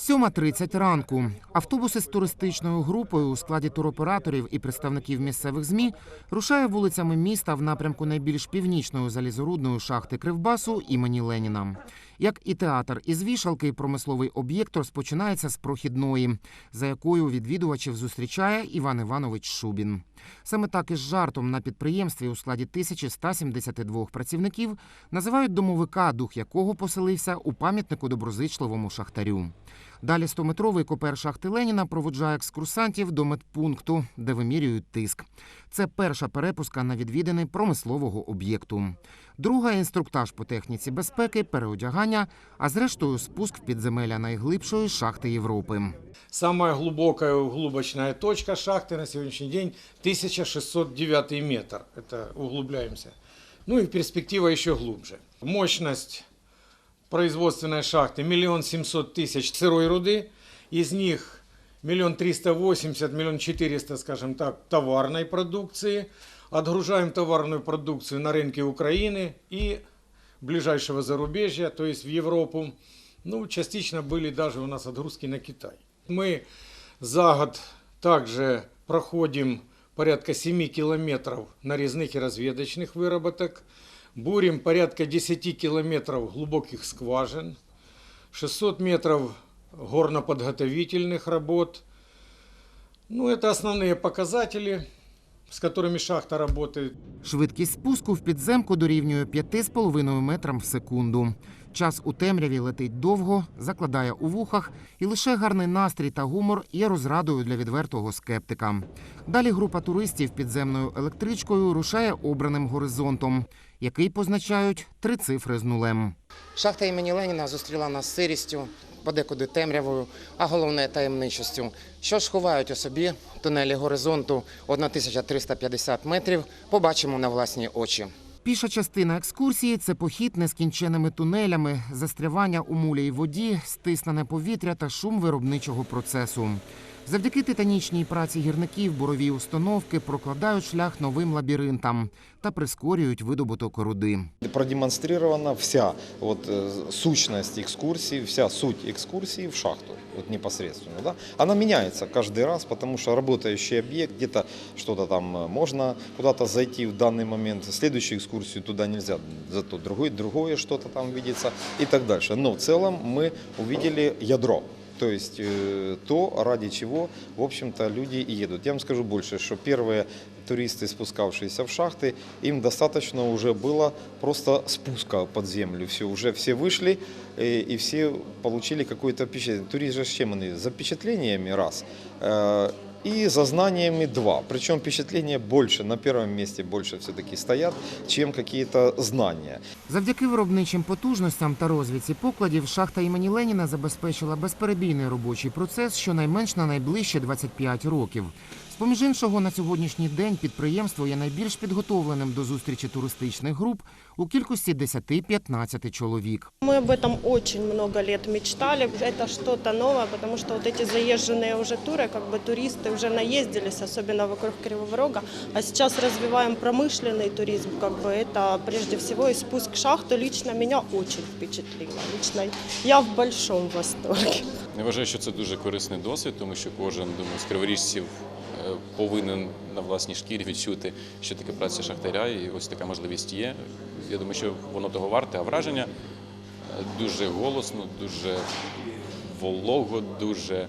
7.30 ранку. Автобуси з туристичною групою у складі туроператорів і представників місцевих ЗМІ рушає вулицями міста в напрямку найбільш північної залізорудної шахти Кривбасу імені Леніна. Як і театр із вішалки, промисловий об'єкт розпочинається з прохідної, за якою відвідувачів зустрічає Іван Іванович Шубін. Саме так із жартом на підприємстві у складі 1172 працівників називають домовика, дух якого поселився у пам'ятнику доброзичливому шахтарю. Далі 100-метровий копер шахти Леніна проводжає екскурсантів до медпункту, де вимірюють тиск. Це перша перепуска на відвідини промислового об'єкту. Друга інструктаж по техніці безпеки, переодягання, а зрештою спуск в підземелля найглибшої шахти Європи. Самая глубокая углубочная точка шахты на сегодняшний день 1609 метр. Это углубляемся. Ну и перспектива еще глубже. Мощность производственной шахты миллион семьсот тысяч сырой руды. Из них миллион триста восемьдесят, миллион четыреста, скажем так, товарной продукции. Отгружаем товарную продукцию на рынки Украины и ближайшего зарубежья, то есть в Европу. Ну, частично были даже у нас отгрузки на Китай. Мы за год также проходим порядка 7 километров нарезных и разведочных выработок, бурим порядка 10 километров глубоких скважин, 600 метров горно-подготовительных работ. Ну, это основные показатели, с которыми шахта работает. Швидкість спуску в підземку дорівнює 5,5 метрам в секунду. Час у темряві летить довго, закладає у вухах, і лише гарний настрій та гумор є розрадою для відвертого скептика. Далі група туристів підземною електричкою рушає обраним горизонтом, який позначають три цифри з нулем. Шахта імені Леніна зустріла нас сирістю, подекуди темрявою, а головне таємничістю. Що ж ховають у собі тунелі горизонту 1350 метрів, побачимо на власні очі. Піша частина екскурсії це похід нескінченими тунелями, застрявання у мулій воді, стиснене повітря та шум виробничого процесу. Завдяки титанічній праці гірників бурові установки прокладають шлях новим лабіринтам та прискорюють видобуток руди. Продемонстрирована вся вот, э, сущность экскурсии, вся суть экскурсии в шахту вот, непосредственно. Да? Она меняется каждый раз, потому что работающий объект, где-то что-то там э, можно куда-то зайти в данный момент, в следующую экскурсию туда нельзя, зато другой, другое что-то там видится и так дальше. Но в целом мы увидели ядро. То есть э, то, ради чего, в общем-то, люди и едут. Я вам скажу больше, что первые туристы, спускавшиеся в шахты, им достаточно уже было просто спуска под землю. Все, уже все вышли э, и все получили какое-то впечатление. Турист же с чем они? За впечатлениями раз. И за знаниями два. Причем впечатления больше, на первом месте больше все-таки стоят, чем какие-то знания. Завдяки виробничим потужностям та розвідці покладів шахта імені Леніна забезпечила безперебійний робочий процес щонайменш на найближчі 25 років. З-поміж іншого, на сьогоднішній день підприємство є найбільш підготовленим до зустрічі туристичних груп у кількості 10-15 чоловік. Мы об этом очень много лет мечтали. Это что-то новое, потому что вот эти заезженные уже туры, как бы туристы уже наездились, особенно вокруг Кривого Рога. А сейчас развиваем промышленный туризм, как бы это прежде всего и спуск в шахту лично меня очень впечатлило. Лично я в большом восторге. Я вважаю, що це дуже корисний досвід, тому що кожен думаю, з криворіжців е, повинен на власній шкірі відчути, що таке праця шахтаря, і ось така можливість є. Я думаю, що воно того варте, а враження е, дуже голосно, дуже волого, дуже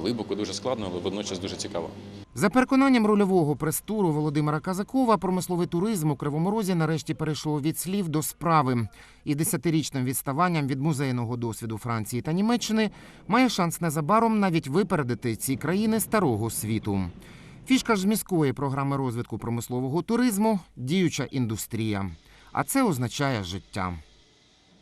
глибоко, дуже складно, але водночас дуже цікаво. За переконанням рульового прес-туру Володимира Казакова, промисловий туризм у Кривому Розі нарешті перейшов від слів до справи. І десятирічним відставанням від музейного досвіду Франції та Німеччини має шанс незабаром навіть випередити ці країни старого світу. Фішка ж міської програми розвитку промислового туризму діюча індустрія. А це означає життя.